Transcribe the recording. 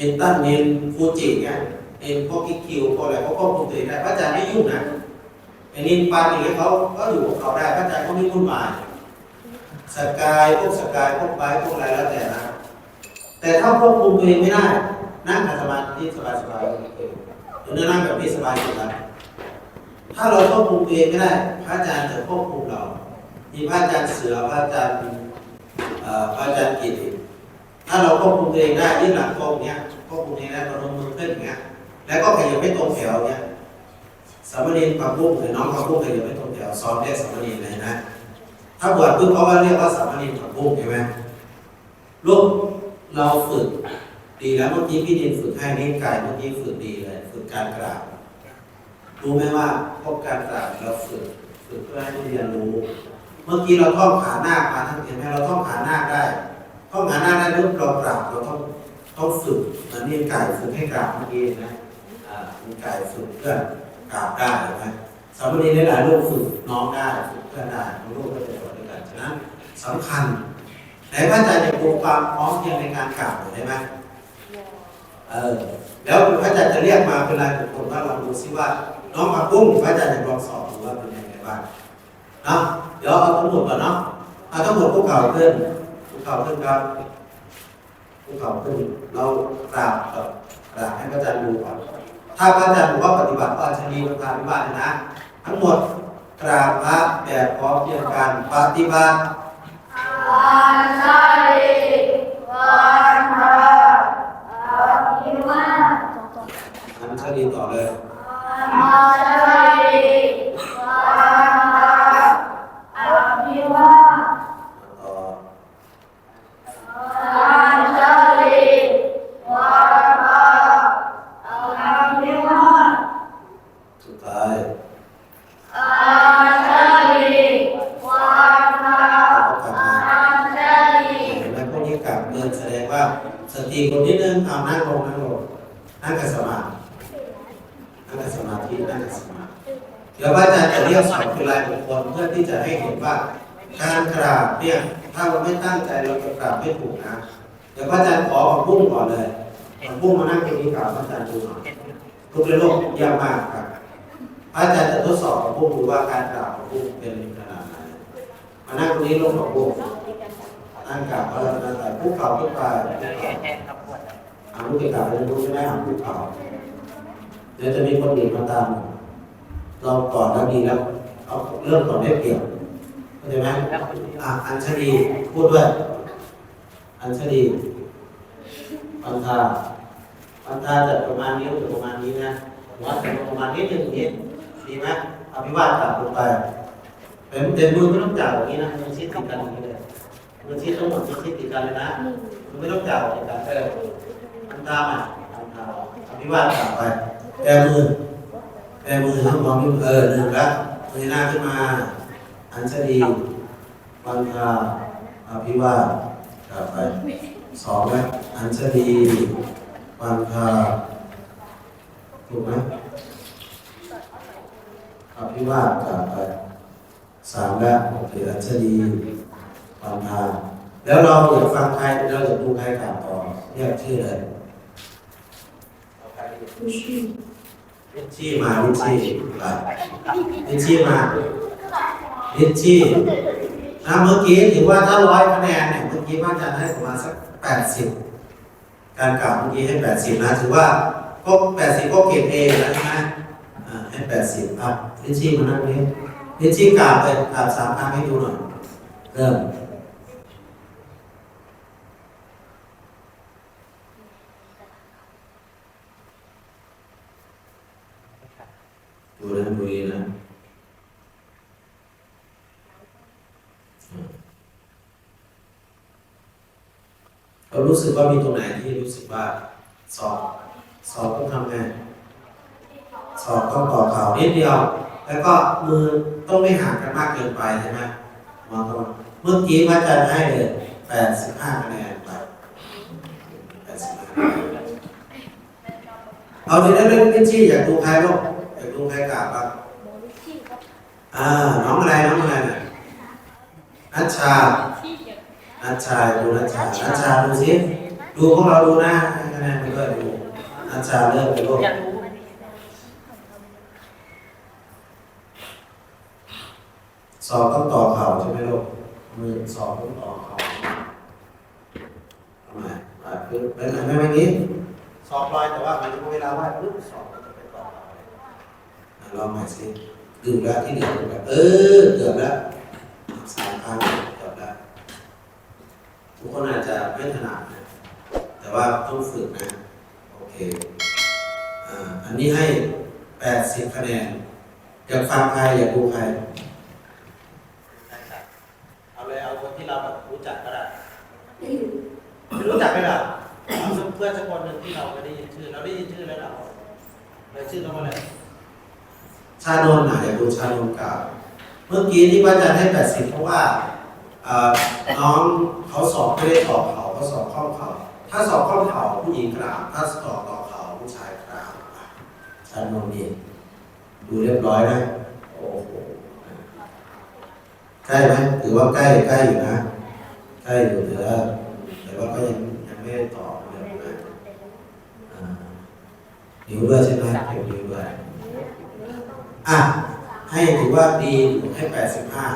เอ็นตันเอ็นฟูจิเนี่ยเอ็นพวกกิคิวพวกอะไรเขาควบคุมตัวเองได้พระอาจารย์ไม่ยุ่งนะไอ้นินปานอย่างเงี้ยเขาก็อยู่กับเขาได้พระอาจารย์เขาไม่วุ่นวายสกายพวกสกายพวกไบพวกอะไรแล้วแต่นะ แต่ถ้าควบคุมตัวเองไม่ได้นั่งขัดสมาธิสบายๆโอเคหรือนั่งแบบนี้สบายสุดแล้วถ้าเราควบคุมตัวเองไม่ได้ พระอาจารย์จะควบคุมเรามีพระอาจารย์เสือพระอาจารย์พระอาจารย์กิติ ถ้าเราควบคุมตัวเองได้ยื่หลังตรงเนี้ยควบคุมตัวเองได้เราลงมือขึ้นอย่างเงี้ย แล้วก็ขยับไม่ตรงแถวเนี้ยสามเณรปักบุ้งหรือน้องปักบุ้งขยับไม่ตรงแถวซ้อมเรียกสามเณรเลยนะ ถ้าบวชปุ๊บเขาก็เรียกว่าสามเณรปักบุ้งใช่ไหมลูกเราฝึกดีแล้วเมื่อกี้พี่ดินฝึกให้นิ้วกายเมื่อกี้ฝึกดีเลยฝึกการกราบรู้ไหมว่าพบการกราบเราฝึกฝึกเพื่อให้เรียนรู้ เมื่อกี้เราท่องขาหน้ามาทั้งเห็นไหมเราท่องขาหน้าได้ ท่องขาหน้าได้ปุ๊บเรากราบเราต้องต้องฝึกเหมือนนี่กายฝึกให้กราบเมื่อกี้นะอ่ามีกายฝึกเพื่อกราบได้นไหมสามเณรหลายๆลูกฝึกน้องได้ฝึกเพื่อนได้ลูกก็จะสอนด้วยกันฉะนั้นสำคัญไหนพระอาจารย์จะปลูกความพร้อมเพียงในการกราบหน่อได้ไหมเออแล้วพระอาจารย์จะเรียกมาเป็นรายบุคคลว่าเราดูซิว่า น้องมาปุ้งพระอาจารย์จะลองสอบดูว่าเป็นยังไงบ้างเนาะเดี๋ยวเอาทั้งหมดก่อนเนาะเอาทั้งหมดภูเขาขึ้น ขาขึ้นครับภูเขาขึ้นเรากราบกับกราบให้พระอาจารย์ดูก่อนถ้าพระอาจารย์บอกว่าปฏิบัติก็อาจจะมีประการปฏิบัตินะ ทั้งหมดกราบพระแบบพร้อมเพรียงกันปฏิบัติวันชาลีวันพระอภิวาทอันชลีต่อเลยวันช กับเดินแสดงว่าสติคนที่เดินเอานั่งลงนั่งลงนั่งกับสมาธินั่งกับสมาธินั่งกับสมาธิเดี๋ยวอาจารย์จะเรียกสอนเป็นรายบุคคลเพื่อที่จะให้เห็นว่าการกราบเนี่ยถ้าเราไม่ตั้งใจเราจะกราบไม่ถูกนะเดี๋ยวพระอาจารย์ขอของบุ้งก่อนเลยของบุ้งมานั่งตรงนี้กราบพระอาจารย์ดูหน่อยทุกเรื่องเยี่ยมากครับพระอาจารย์จะทดสอบของบุ้งดูว่าการกราบของบุ้งเป็นขนาดไหนมานั่งตรงนี้ลงของบุ้ง นั่งกราบพระรัตนตรัยผู้เข่าผู้ตายผู้เข่าอ่านลูกเก่าเรียนรู้ใช่ไหมอ่านผู้เข่าเดี๋ยวจะมีคนอื่นมาตามเราก่อนแล้วดีแล้วเอาเริ่มก่อนได้เปรียบเข้าใจไหมอะอัญชลีพูดด้วย อัญชลีปันธาปันธาจะประมาณนี้จะประมาณนี้นะวัดจะประมาณนิดนึงนี้ดีไหมอภิวาทกลับลงไปเป็นเต็มมือไม่ต้องจ่ายอย่างนี้นะมันชิดติดกันอย่างนี้เลย มันชิดทั้งหมดมันชิดติดกันเลยนะมันไม่ต้องจ่ายติดกันเออมันตามอะมันตามอภิวาทกลับไปแอมือแอมือทั้งมองนี่เออหนึ่งละเงยหน้าขึ้นมา อัญชลีปัญญาอภิวาทกลับไปสองแล้วอัญชลีปัญญาถูกไหมอภิวาทกลับไปสามแล้วโอเคอัญชลี ฟังทางแล้วเราอยากฟังใครเราอยากดูใครกล่าวต่อเรียกชื่อเลยลิชชี่มาลิชชี่มาลิชชี่มาลิชชี่นะเมื่อกี้ถือว่าถ้าร้อยคะแนนเนี่ยเมื่อกี้พระอาจารย์ให้ประมาณสักแปดสิบการกล่าวเมื่อกี้ให้แปดสิบนะถือว่าก็แปดสิบก็เกรดเอแล้วใช่ไหมอ่าให้แปดสิบครับลิชชี่มานั่งนี้ลิชชี่กล่าวไปกล่าวสามครั้งให้ดูหน่อยเริ่ม ดูนะดูดีนะอืมเรารู้สึกว่ามีตรงไหนที่รู้สึกว่าสอบสอบต้องทำไงสอบต้องต่อเข่านิดเดียว แล้วก็มือต้องไม่ห่างกันมากเกินไปใช่ไหมมองตรงเมื่อกี้พระอาจารย์ให้เลยแปดสิบห้าคะแนนไปแปดสิบห้าเอาทีนั้นเรื่องพิชชี่อยากดูใครบ้าง อยากดูใครกราบบ้างอ่าน้องอะไรน้องอะไรน่ะนัชชานัชชาดูนัชชานัชชาดูสิดูพวกเราดูนะให้แนนไปด้วยดูอาจารย์เริ่มไปลูกอยากรู้สอบต้องต่อเข่าใช่ไหมลูกมือสอบต้องต่อเข่าทำไมอะคือเป็นอะไรไม่อย่างนี้สอบลอยแต่ว่ามันเวลาว่าปุ๊บสอบ ลองใหม่สิดื่มแล้วที่เหลือดื่มแล้วเออเกือบแล้วสามครั้งเกือบแล้วทุกคนอาจจะไม่ถนัดนะแต่ว่าต้องฝึกนะ โอเคอ่าอันนี้ให้แปดสิบคะแนนอยากฟังใครอยากดูใครเอาเลยเอาคนที่เราแบบรู้จักก็ได้ไม่รู้จักไหมล่ะเอาเพื่อนสักคนหนึ่งที่เราไม่ได้ยินชื่อ เราได้ยินชื่อแล้วเราเลยชื่อเขามาเลย ชาโนนท์อะอยาดูชาโนนกล่าเมื่อกี้ที่ว่าอาจารย์ให้แปดสิบเพราะว่าน้องเขาสอบไม่ได้สอบเขาเขาสอบข้อเขา ถ้าสอบข้อเขาผู้หญิงกล่าวถ้าสอบต่อเขาผู้ชายกล่าวอะชาโนนท์นี่ดูเรียบร้อยนะโอ้โหใกล้ไหมถือว่าใกล้ใกล้อยู่นะใกล้อยู่แต่ว่าแต่ว่าก็ยังยังไม่ได้ตอบเลยนะอ่านิ้วด้วยใช่ไหมหิวด้วย อะให้ถือว่าดีให้แปดสิบห้า